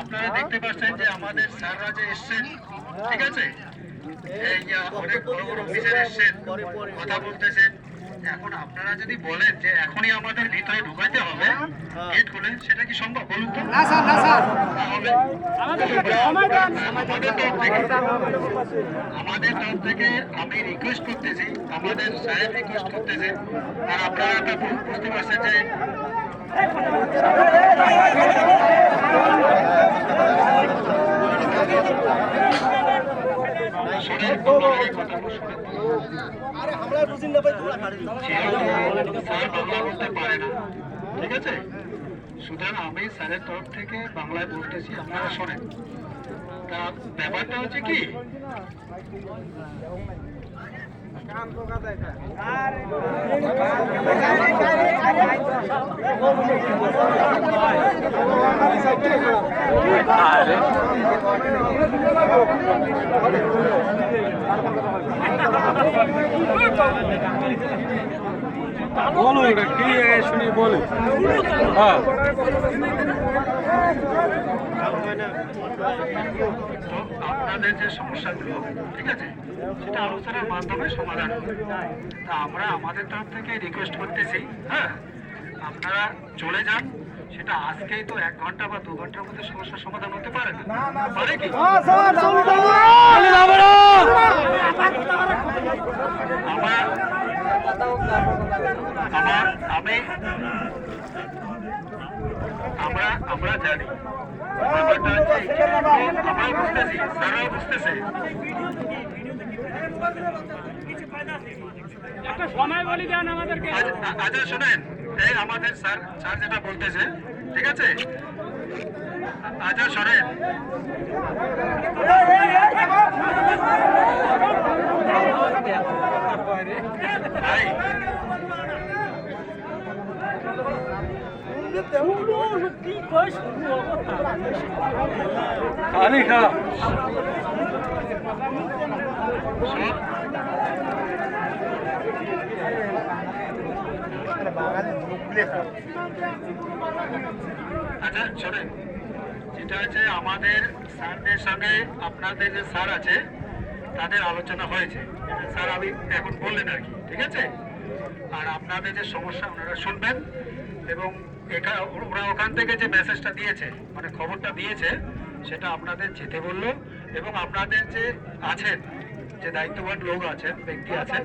আপনারা দেখতে পাচ্ছেন যে আমাদের স্যাররা যে এসছেন ঠিক আছে? এই অনেক বড় বড় অফিসার এসছেন কথা বলতেছেন। এখন আপনারা যদি বলেন যে এখনই আমাদের ভিতরে ঢুকাইতে হবে গেট খুলে সেটা কি সম্ভব? বলুন তো। না স্যার না স্যার। হবে আমাদের তরফ থেকে আমাদের তরফ থেকে আমি রিকোয়েস্ট করতেছি আমাদের সাহেব রিকোয়েস্ট করতেছে। আর আপনারা বুঝতে পারছেন যে শোনেন বললাম এই কথাগুলো শোনেন যেহেতু স্যার বাংলা বলতে পারে না ঠিক আছে? সুতরাং আমি স্যারের তরফ থেকে বাংলায় বলতেছি আপনারা শোনেন। তা ব্যাপারটা হচ্ছে কি? বলো এটা কি শুনি বলে হ্যাঁ আপনাদের যে সমস্যাগুলো ঠিক আছে সেটা আলোচনার মাধ্যমে সমাধান হবে তা আমরা আমাদের তরফ থেকে রিকোয়েস্ট করতেছি হ্যাঁ আপনারা চলে যান সেটা আজকেই তো এক ঘণ্টা বা দু ঘণ্টার মধ্যে সমস্যার সমাধান হতে পারে না পারে কি আমাদেরকে। আচ্ছা শুনেন আমাদের স্যার স্যার যেটা বলতেছে ঠিক আছে? আচ্ছা শোনেন। আচ্ছা শোনেন যেটা হচ্ছে আমাদের স্যারদের সঙ্গে আপনাদের যে স্যার আছে তাদের আলোচনা হয়েছে। স্যার, আমি এখন বললেন আর কি, ঠিক আছে? আর আপনাদের যে সমস্যা, ওনারা শুনবেন। এবং এটা ওরা ওখান থেকে যে মেসেজটা দিয়েছে মানে খবরটা দিয়েছে, সেটা আপনাদের যেতে বলল। এবং আপনাদের যে আছেন, যে দায়িত্ববান লোক আছেন, ব্যক্তি আছেন